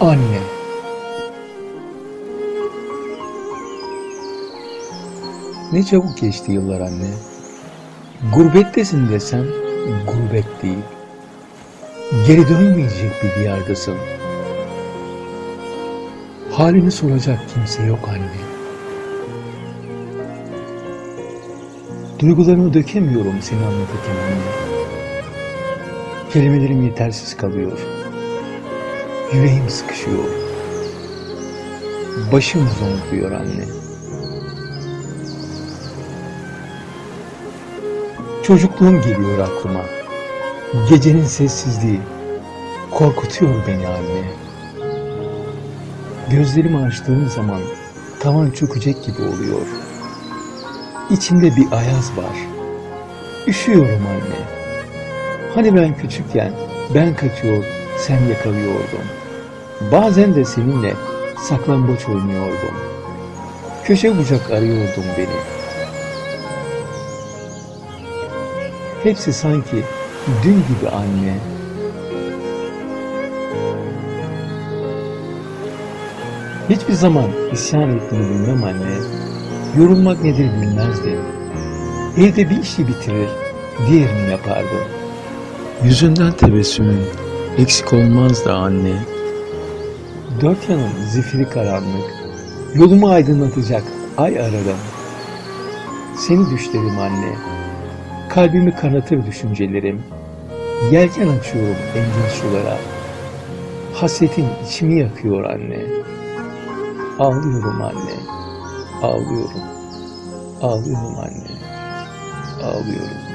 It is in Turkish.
Anne. Ne çabuk geçti yıllar anne. Gurbettesin desem gurbet değil. Geri dönülmeyecek bir diyardasın. Halini soracak kimse yok anne. Duygularımı dökemiyorum seni anlatırken anne. Kelimelerim yetersiz kalıyor. Yüreğim sıkışıyor. Başım zonkluyor anne. Çocukluğum geliyor aklıma. Gecenin sessizliği korkutuyor beni anne. Gözlerimi açtığım zaman tavan çökecek gibi oluyor. İçimde bir ayaz var. Üşüyorum anne. Hani ben küçükken ben kaçıyor, sen yakalıyordun. Bazen de seninle saklambaç oynuyordum. Köşe bucak arıyordun beni. Hepsi sanki dün gibi anne. Hiçbir zaman isyan ettiğini bilmem anne. Yorulmak nedir bilmezdim. Evde bir işi bitirir, diğerini yapardım. Yüzünden tebessümün eksik olmazdı anne. Dört yanım zifiri karanlık, yolumu aydınlatacak ay aradım. Seni düşlerim anne, kalbimi kanatır düşüncelerim. Yelken açıyorum engin sulara, hasretin içimi yakıyor anne. Ağlıyorum anne, ağlıyorum, ağlıyorum anne, ağlıyorum.